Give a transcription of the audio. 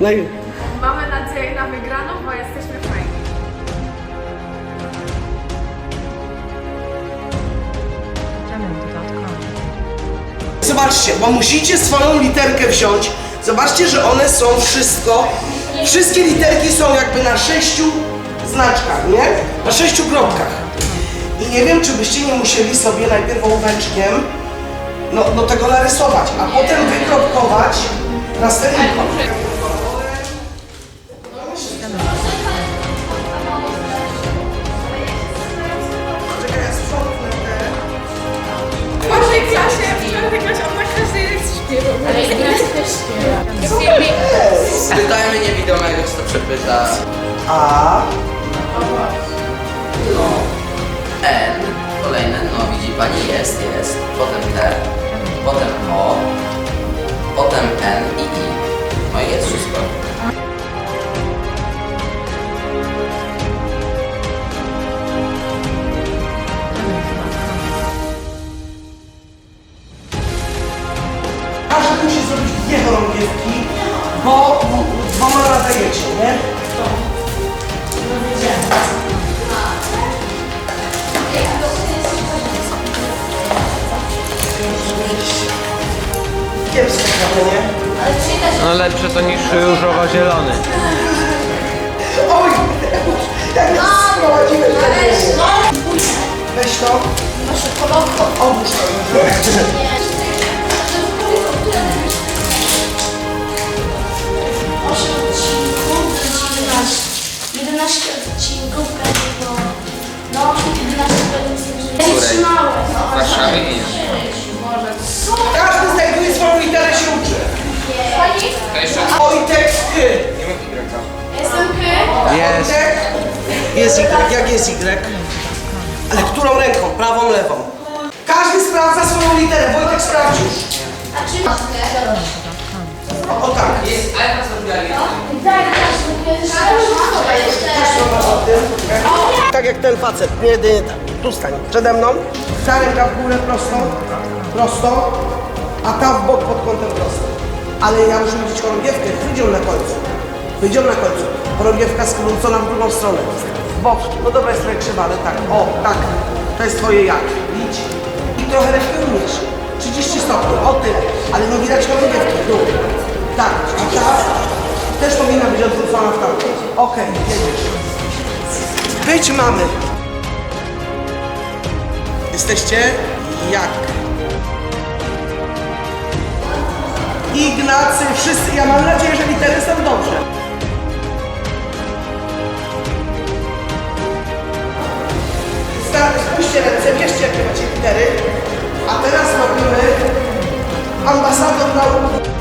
No i Mamy nadzieję na wygraną, bo jesteśmy fajni. zobaczcie, bo musicie swoją literkę wziąć. Zobaczcie, że one są wszystko. Wszystkie literki są jakby na sześciu znaczkach, nie? Na sześciu kropkach. I nie wiem, czy byście nie musieli sobie najpierw ołóweczkiem no, no tego narysować, a potem wykropkować następną. Czekaj, ja sprzątnę te. W waszej klasie, w czwartej klasie, on na każdej lekcji śpiewał. Ale Pytajmy niewidomego, to przepyta. A, No. N. Kolejne, no widzi pani, jest, jest. Potem T. Potem O. Potem N i I. No i jest wszystko. każdy musi zrobić dwie chorągiewki, bo dwoma nadajecie, nie? Kiepsko trochę, nie? No lepsze to niż różowo-zielony. Oj! Jak nas sprowadziłeś do domu. Weź to. Odłóż to. Osiem odcinków, to jest 11. 11 odcinków prawie było. No, 11 prawie zdążyłem. Ja nie trzymałem. no. Warszawy Każdy znajduje swoją literę się uczy. To jeszcze Ojtek K. Jestem K. Jest. Wojtek. Jest Y. Jak jest Y? Ale którą ręką? Prawą, lewą. Każdy sprawdza swoją literę. Wojtek sprawdź już. A czy masz? O, o tak. jest. Tak, tak, jeszcze. Tak jak ten facet, nie, nie, nie, tu stań, przede mną, ta ręka w górę prosto, prosto, a ta w bok pod kątem prosto. Ale ja muszę widzieć chorągiewkę, wyjdzią na końcu, wyjdzią na końcu. Chorągiewka skrócona w drugą stronę, bok, no dobra jest trochę krzywa, ale tak, o, tak, to jest twoje jak, idź. I trochę rękę umiesz, 30 stopni, o tyle, ale nie widać chorągiewki, w dół, tak, a ta? Też powinna być odwrócona w tamtą. Okej, jedziesz. Być mamy. Jesteście jak? Ignacy, wszyscy, ja mam nadzieję, że litery są dobrze. Spójrzcie ręce, bierzcie jakie macie litery. A teraz robimy ambasador nauki.